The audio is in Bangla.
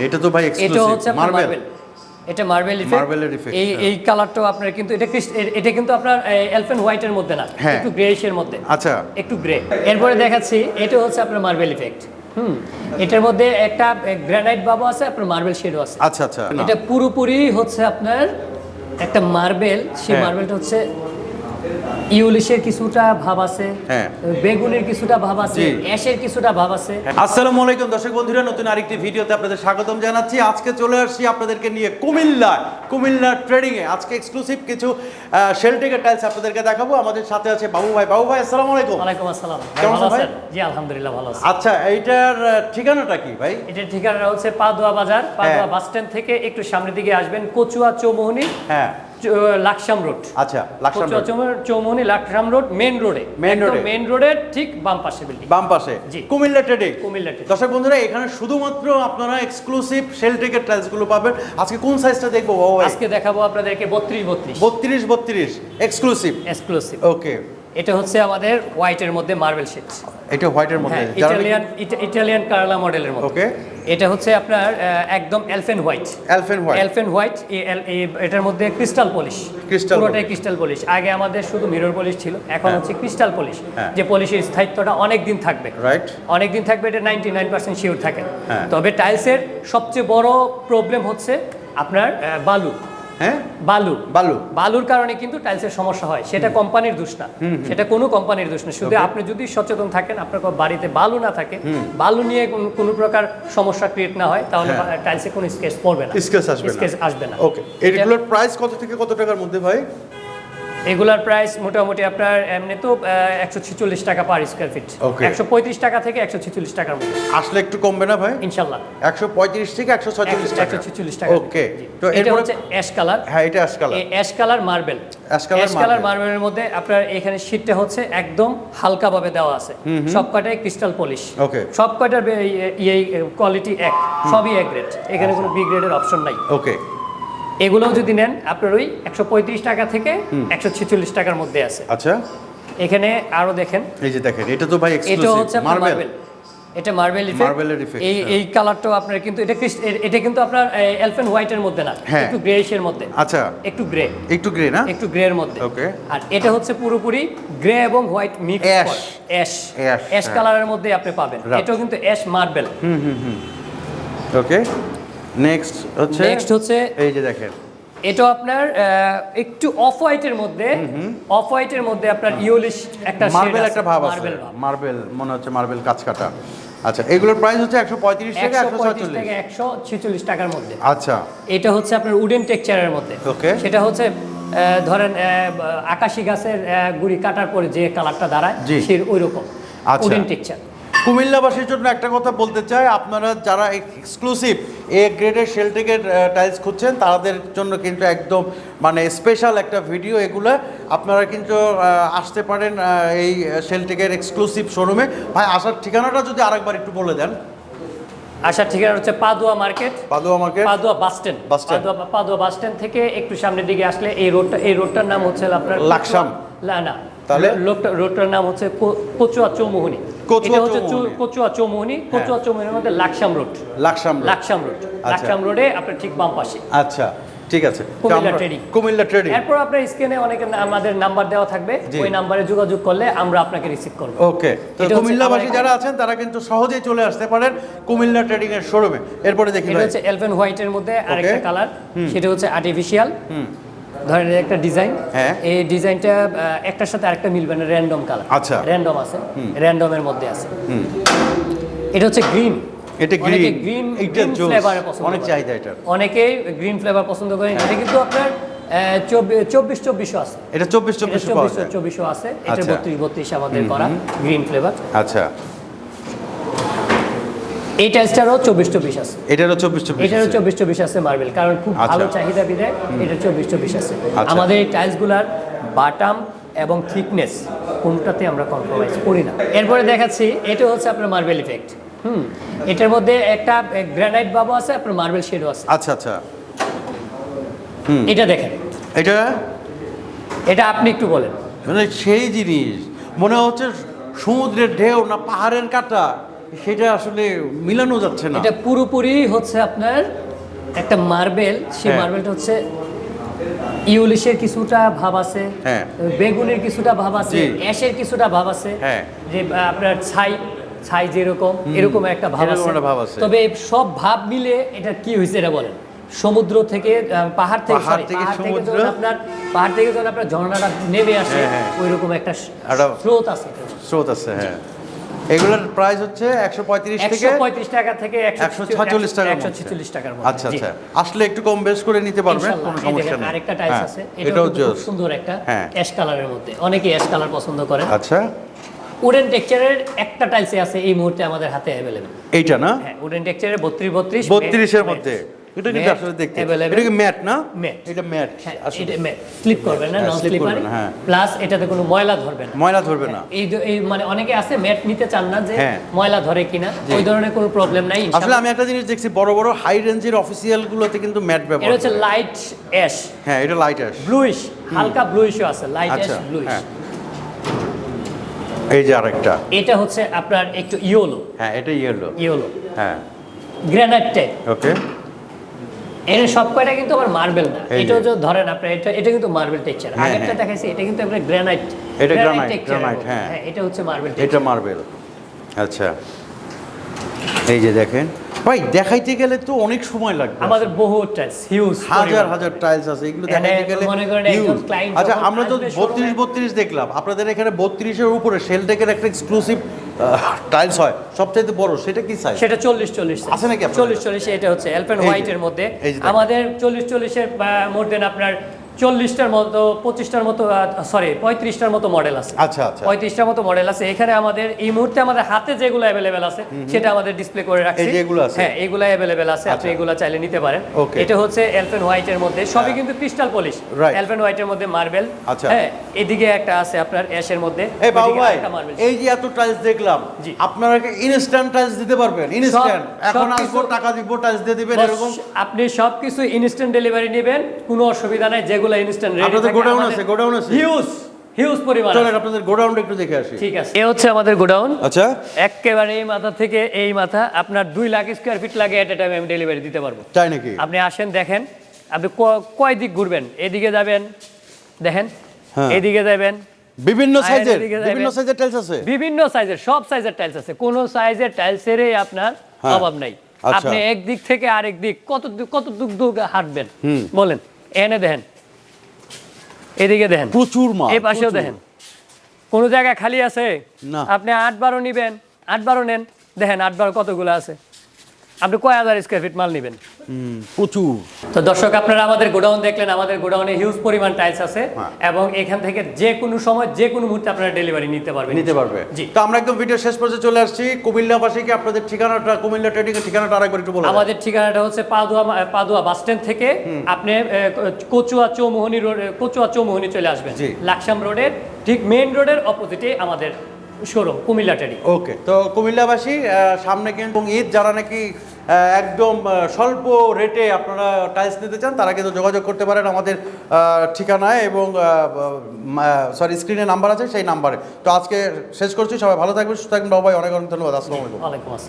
এটা তো ভাই এটা হচ্ছে মার্বেল এটা মার্বেল এই হ্যাঁ। এই কালারটাও আপনার কিন্তু এটা এটা কিন্তু আপনার এলফেন হোয়াইটের মধ্যে না। হ্যাঁ। একটু মধ্যে। আচ্ছা। একটু গ্রে এরপরে দেখাচ্ছি এটা হচ্ছে আপনার মার্বেল ইফেক্ট হুম। এটার মধ্যে একটা গ্রানাইট বাবু আছে আপনার মার্বেল শেডও আছে। আচ্ছা আচ্ছা। এটা পুরোপুরি হচ্ছে আপনার একটা মার্বেল সেই হ্যাঁ। মার্বেলটা হচ্ছে ইউলিশের কিছুটা ভাব আছে হ্যাঁ। বেগুনের কিছুটা ভাব আছে অ্যাশের কিছুটা ভাব আছে। আসসালামু আলাইকুম দর্শক বন্ধুরা নতুন আরেকটি ভিডিওতে আপনাদের স্বাগতম জানাচ্ছি। আজকে চলে আসছি আপনাদেরকে নিয়ে কুমিল্লা কুমিল্লা ট্রেডিং এ। আজকে এক্সক্লুসিভ কিছু শেলটেকের টাইলস আপনাদেরকে দেখাবো। আমাদের সাথে আছে বাবু ভাই। বাবু ভাই আসসালামু আলাইকুম। ওয়ালাইকুম আসসালাম। কেমন আছেন ভাই? জি আলহামদুলিল্লাহ ভালো আছি। আচ্ছা এইটার ঠিকানাটা কি ভাই? এটার ঠিকানা হচ্ছে পাদুয়া বাজার। পাদুয়া বাস স্ট্যান্ড থেকে একটু সামনের দিকে আসবেন কচুয়া চৌমোহনী। হ্যাঁ। লাকসাম রোড। আচ্ছা লাকসাম কচুয়া চৌমো- চৌমোহনী লাকসাম রোড মেন রোডে road এ। মেন রোডের ঠিক বাম পাশে বিল্ডিং বাম পাশে। জি। কুমিল্লা ট্রেডিং। কুমিল্লা ট্রেডিং। দর্শক বন্ধুরা এখানে শুধুমাত্র আপনারা এক্সক্লুসিভ সেল শেলটেকের টাইলসগুলো পাবেন। আজকে কোন সাইজটা দেখব বাবু আজকে দেখাবো আপনাদেরকে বত্রিশ বত্রিশ। বত্রিশ বত্রিশ। এক্সক্লুসিভ এক্সক্লুসিভ ওকে এটা হচ্ছে আমাদের হোয়াইটের মধ্যে মার্বেল শেড এটা হোয়াইটের মধ্যে। ইটালিয়ান ইটালিয়ান কারালা মডেলের মধ্যে। ওকে এটা হচ্ছে আপনার একদম Elfen white Elfen white Elfen white এটার মধ্যে ক্রিস্টাল পলিশ ক্রিস্টাল পুরোটাই ক্রিস্টাল পলিশ আগে আমাদের শুধু মিরর পলিশ ছিল এখন হচ্ছে ক্রিস্টাল পলিশ হ্যাঁ। যে পলিশের স্থায়িত্বটা অনেক দিন থাকবে। রাইট অনেক দিন থাকবে এটা নাইনটি নাইন পার্সেন্ট শিওর থাকে। হ্যাঁ। তবে টাইলসের সবচেয়ে বড় প্রবলেম হচ্ছে আপনার বালু। হ্যাঁ? বালু। বালু। বালুর কারণে কিন্তু টাইলসের সমস্যা হয়। সেটা কোম্পানির দোষ না। সেটা কোনো কোম্পানির দোষ না। শুধু আপনি যদি সচেতন থাকেন আপনার বাড়িতে বালু না থাকে বালু নিয়ে কোনো প্রকার সমস্যা ক্রিয়েট না হয় তাহলে হ্যাঁ। টাইলসে কোনো স্কেচ পড়বে না। স্কেচ আসবে না। স্কেচ আসবে না। ওকে এগুলোর প্রাইস কত থেকে কত টাকার মধ্যে ভাই? এগুলার প্রাইস মোটামুটি আপনার এমনি তো একশো ছিচল্লিশ টাকা পার স্কোয়ার ফিট. একশো পঁয়ত্রিশ টাকা থেকে একশো ছিচল্লিশ টাকার মধ্যে। আসলে একটু কমবে না ভাই? ইনশাল্লাহ। একশো পঁয়ত্রিশ থেকে একশো ছয়চল্লিশ টাকা। একশো ছিচল্লিশ টাকা। ওকে তো এটা হচ্ছে অ্যাশ কালার হ্যাঁ এটা আজকাল ash colour marble ash colour মার্বেলের মধ্যে আপনার এখানে শীটটা হচ্ছে একদম হালকাভাবে দেওয়া আছে। সব কটাই ক্রিস্টাল পলিশ ওকে সব কটার বে- ইয়ে কোয়ালিটি এক। সবই এক গ্রেড এখানে কোনো বি গ্রেডের অপশন নাই। ওকে এগুলো যদি নেন আপনার ওই একশো পঁয়ত্রিশ টাকা থেকে একশো ছেচল্লিশ টাকার মধ্যে আছে। আচ্ছা। এখানে আরও দেখেন। এই যে দেখেন এটা তো ভাই এটা হচ্ছে মার্বেল এটা মার্বেল এর effect, এই হ্যাঁ। এই কালারটাও আপনার কিন্তু এটা এটা কিন্তু আপনার এলফেন হোয়াইটের মধ্যে না হ্যাঁ। একটু গ্রেইশ এর মধ্যে। আচ্ছা। একটু গ্রে একটু গ্রে না? একটু গ্রে এর মধ্যে। ওকে আর এটা হচ্ছে পুরোপুরি গ্রে এবং হোয়াইট মিক্স. অ্যাশ অ্যাশ হ্যাঁ। কালারের মধ্যে আপনি পাবেন। এটাও কিন্তু অ্যাশ মার্বেল হুম হুম হুম। ওকে নেক্সট হচ্ছে নেক্সট হচ্ছে এই যে দেখেন। এটা আপনার একটু অফ হোয়াইটের মধ্যে অফ হোয়াইটের মধ্যে আপনার ইউলিশ একটা মার্বেল একটা ভাব আছে। মার্বেল মনে হচ্ছে মার্বেল কাজ কাটা আচ্ছা এগুলোর প্রাইস হচ্ছে একশো পঁয়ত্রিশ থেকে একশো একশো পঁয়ত্রিশ ছয়চল্লিশ থেকে একশো ছেচল্লিশ টাকার মধ্যে। আচ্ছা। এটা হচ্ছে আপনার উডেন টেক্সচারের মধ্যে। Okay. সেটা হচ্ছে ধরেন আকাশি গাছের গুড়ি কাটার পরে যে কালারটা দাঁড়ায় জি। সে ওই রকম। উডেন টেক্সচার কুমিল্লাবাসীর জন্য একটা কথা বলতে চাই আপনারা যারা এক্সক্লুসিভ এ গ্রেডের শেলটেকের টাইলস খুঁজছেন তাদের জন্য কিন্তু একদম মানে স্পেশাল একটা ভিডিও এগুলো। আপনারা কিন্তু আসতে পারেন এই শেলটেকের এক্সক্লুসিভ শোরুমে ভাই আসার ঠিকানাটা যদি আরেকবার একটু বলে দেন। আসার ঠিকানা হচ্ছে Padua market. Padua market? Padua bus stand Padua bus stand থেকে একটু সামনের দিকে আসলে এই রোডটা এই রোডটার নাম হচ্ছে আপনার লাকসাম। না না। তাহলে? লোকটা রোডটার নাম হচ্ছে কচুয়া চৌমোহনী। এটা হচ্ছে কচুয়া চৌমোহনী। কচুয়া চৌমোহনীর মধ্যে লাকসাম রোড। লাকসাম লাকসাম রোড। লাকসাম রোডে আপনার ঠিক বাম পাশে। আচ্ছা ঠিক আছে। কুমিল্লা আমরা- কুমিল্লা ট্রেডিং এরপর আপনার স্ক্রিনে অনেক আমাদের নাম্বার দেওয়া থাকবে। জি। ওই নাম্বারে যোগাযোগ করলে আমরা আপনাকে রিসিভ করব। ওকে তো কুমিল্লাবাসী যারা আছেন তারা কিন্তু সহজেই চলে আসতে পারেন কুমিল্লা ট্রেডিং এর শোরুমে এরপরে দেখি এটা হচ্ছে এলভেন হোয়াইটের মধ্যে আরেকটা. কালার সেটা হচ্ছে আর্টিফিশিয়াল ধরেন একটা ডিজাইন হ্যাঁ। এই ডিজাইনটা একটার সাথে আরেকটা মিলবে না র্যান্ডম কালার আচ্ছা। র্যান্ডম আছে র্যান্ডমের মধ্যে আছে। এটা হচ্ছে গ্রিন এটা গ্রিন গ্রিন ফ্লেভারে পছন্দ অনেক চাহিদা এটার। অনেকেই গ্রিন ফ্লেভার পছন্দ করেন। এটা কিন্তু আপনার চব্বিশ চব্বিশও আছে। এটা চব্বিশ চব্বিশ চব্বিশ চব্বিশও আছে। এটা আচ্ছা। বত্রিশ বত্রিশ আমাদের করা গ্রিন ফ্লেভার আচ্ছা। এই টাইলসটারও চব্বিশ চব্বিশ আছে। এটারও চব্বিশ চব্বিশ এটারও। চব্বিশ চব্বিশ আছে মার্বেল কারণ খুব আচ্ছা। ভালো চাহিদা বিধায় এটা চব্বিশ চব্বিশ আছে। আচ্ছা। আমাদের এই টাইলসগুলার বাটাম এবং থিকনেস কোনটাতে আমরা কম্প্রোমাইজ করি না। এরপরে দেখাচ্ছি এটা হচ্ছে আপনার মার্বেল ইফেক্ট হুম এটার মধ্যে একটা গ্রানাইট বাবু আছে আপনার মার্বেল শেডও আছে। আচ্ছা আচ্ছা। এটা দেখেন। এটা? এটা আপনি একটু বলেন। মানে সেই জিনিস। মনে হচ্ছে সমুদ্রের ঢেউ না পাহাড়ের কাটা? সেটা আসলে মিলানো যাচ্ছে না এটা পুরোপুরি হচ্ছে আপনার একটা মার্বেল সেই হ্যাঁ। মার্বেলটা হচ্ছে ইউলিশের কিছুটা ভাব আছে হ্যাঁ। বেগুনের কিছুটা ভাব আছে অ্যাশের কিছুটা ভাব আছে হ্যাঁ। যে আপনার ছাই ছাই যেরকম এরকম একটা ভাব আছে। তবে সব ভাব মিলে এটা কি হয়েছে এটা বলেন সমুদ্র থেকে পাহাড় থেকে পাহাড় থেকে সমুদ্র। আপনার পাহাড় থেকে যখন আপনার ঝর্ণাটা নেমে আসে। একটা একটা- স্রোত আছে স্রোত আছে হ্যাঁ এগুলোর প্রাইস হচ্ছে একশো পঁয়ত্রিশ থেকে একশো পঁয়ত্রিশ টাকা থেকে একশো ছচল্লিশ টাকা একশো ছেচল্লিশ টাকার মধ্যে। আচ্ছা আচ্ছা। আসলে একটু কম বেশ করে নিতে পারবেন। কোনো সমস্যা নেই। আরেকটা টাইলস হ্যাঁ, আছে। এটাও খুব সুন্দর একটা। অ্যাশ কালারের মধ্যে। অনেকে অ্যাশ কালার পছন্দ করেন। আচ্ছা। উডেন টেক্সচারের একটা টাইলসে আছে এই মুহূর্তে আমাদের হাতে অ্যাভেলেবেল এইটা না? হ্যাঁ উডেন টেক্সচারের বত্রিশ বত্রিশ বত্রিশের মধ্যে। এটা কিন্তু আসলে দেখতে এটা কি ম্যাট না? ম্যাট এটা ম্যাট এটা স্লিপ করবে না হ্যাঁ, নন স্লিপার হ্যাঁ। প্লাস এটাতে কোনো ময়লা ধরবে না। ময়লা ধরবে না। এই এই মানে অনেকে আছে ম্যাট নিতে চান না যে হ্যাঁ। ময়লা ধরে কিনা। ওই ধরনের কোনো প্রবলেম নাই আসলে আমি একটা জিনিস দেখছি বড় বড় হাই রেঞ্জের অফিসিয়াল গুলোতে কিন্তু ম্যাট এটা হচ্ছে লাইট অ্যাশ হ্যাঁ এটা লাইট অ্যাশ ব্লুইশ হালকা ব্লুইশও আছে লাইট অ্যাশ ব্লুইশ হ্যাঁ। এই যে আরেকটা। এটা হচ্ছে আপনার একটু ইয়োলো হ্যাঁ এটা ইয়েলো ইয়োলো হ্যাঁ। গ্রানাইট টাইপ ওকে এর সব কয়টা কিন্তু আবার মার্বেল না। এই যে। ধরেন আপনার এটা এটা কিন্তু মার্বেল টেক্সচার হ্যাঁ, আগেরটা হ্যাঁ। দেখাইছি এটা কিন্তু আপনার গ্রানাইট এটা granite, হ্যাঁ। হ্যাঁ এটা হচ্ছে মার্বেল এটা মার্বেল আচ্ছা। এই যে দেখেন ভাই দেখাইতে গেলে তো অনেক সময় লাগবে। আমাদের বহু টাইলস হিউজ হাজার হাজার টাইলস আছে এগুলো দেখাইতে গেলে মনে করেন। একজন আচ্ছা আমরা তো আসবে বত্রিশ showroom-এ- বত্রিশ দেখলাম। আপনাদের এখানে বত্রিশের উপরে শেলটেকের একটা এক্সক্লুসিভ টাইলস হয় সবচেয়ে বড় সেটা কি সাইজ সেটা চল্লিশ চল্লিশ আছে নাকি? চল্লিশ চল্লিশ এটা হচ্ছে যে, হোয়াইটের মধ্যে। আমাদের চল্লিশ চল্লিশের মোর দেন আপনার চল্লিশটার মতো পঁচিশটার মতো সরি পঁয়ত্রিশটার মতো মডেল আছে। আচ্ছা আচ্ছা। পঁয়ত্রিশটার মতো মডেল আছে। এখানে আমাদের এই মুহূর্তে আমাদের হাতে যেগুলো অ্যাভেলেবেল আছে সেটা আমাদের ডিসপ্লে করে রাখছি। এগুলো আছে? হ্যাঁ এগুলো অ্যাভেলেবেল আছে আপনি আচ্ছা। এগুলো চাইলে নিতে পারেন। এটা হচ্ছে এলফেন হোয়াইটের মধ্যে সবই কিন্তু ক্রিস্টাল পলিশ এলফেন হোয়াইটের মধ্যে মার্বেল আচ্ছা। হ্যাঁ এদিকে একটা আছে আপনার অ্যাশের মধ্যে এই বাবু ভাই এই যে এত টাইলস দেখলাম জি। আপনারা কি ইনস্ট্যান্ট টাইলস দিতে পারবেন? ইনস্ট্যান্ট এখন আসব টাকা দিব টাইলস দিয়ে দিবেন এরকম? আপনি সবকিছু ইনস্ট্যান্ট ডেলিভারি নেবেন কোনো অসুবিধা নাই যেগুলো ইনস্ট্যান্ট রেডি আপনাদের গোডাউন আছে গোডাউন আছে। হিউজ হিউজ পরিমাণ চলেন আপনাদের গোডাউনটা একটু দেখে আসি। ঠিক আছে। এ হচ্ছে আমাদের গোডাউন। আচ্ছা। একেবারে এই মাথা থেকে এই মাথা আপনার দুই লাখ স্কোয়ার ফিট লাগে এট এ টাইম আমি ডেলিভারি দিতে পারব। তাই নাকি? আপনি আসেন দেখেন আপনি কয় দিক ঘুরবেন? এদিকে যাবেন দেখেন হ্যাঁ। এদিকে যাবেন বিভিন্ন সাইজের বিভিন্ন সাইজের টাইলস আছে। বিভিন্ন সাইজের সব সাইজের টাইলস আছে। কোন সাইজের টাইলসেরই আপনার হ্যাঁ। অভাব নাই। আচ্ছা। আপনি এক দিক থেকে আরেক দিক কত কত দূর দূর হাঁটবেন বলেন এনে দেখেন। এদিকে দেখেন। প্রচুর মাল এই পাশেও। দেখেন। কোনো জায়গা খালি আছে? না। আপনি আট বারো নিবেন আট বারো নেন। দেখেন আট বারো কতগুলো আছে। আপনি কয় হাজার স্কোয়ার ফিট মাল নেবেন? প্রচুর। তো দর্শক আপনারা আমাদের গোডাউন দেখলেন আমাদের গোডাউনে হিউজ পরিমাণ টাইলস আছে হ্যাঁ। এবং এখান থেকে যে কোনো সময় যে কোনো মুহূর্তে আপনারা ডেলিভারি নিতে পারবেন। নিতে পারবে। জি। তো আমরা একদম ভিডিও শেষ পর্যন্ত চলে আসছি। কুমিল্লাবাসীকে আপনাদের ঠিকানাটা কুমিল্লা ট্রেডিং এর ঠিকানাটা আরেকবার একটু বলুন আমাদের ঠিকানাটা হচ্ছে পাদুয়া পাদুয়া বাস স্ট্যান্ড থেকে আপনি কচুয়া চৌমোহনী রোড কচুয়া চৌমোহনী চলে আসবেন। জি। লাকসাম রোডের ঠিক মেইন রোডের অপোজিটে আমাদের শোরুম কুমিল্লা ট্রেডিং ওকে তো কুমিল্লাবাসী সামনে কিন্তু ঈদ যারা নাকি একদম স্বল্প রেটে আপনারা টাইলস নিতে চান, তারা কিন্তু যোগাযোগ করতে পারেন আমাদের ঠিকানায় এবং সরি স্ক্রিনে নাম্বার আছে, সেই নাম্বারে তো আজকে শেষ করছি, সবাই ভালো থাকবেন, সুস্থ থাকবেন। বাবাই অনেক অনেক ধন্যবাদ। আসসালামু আলাইকুম।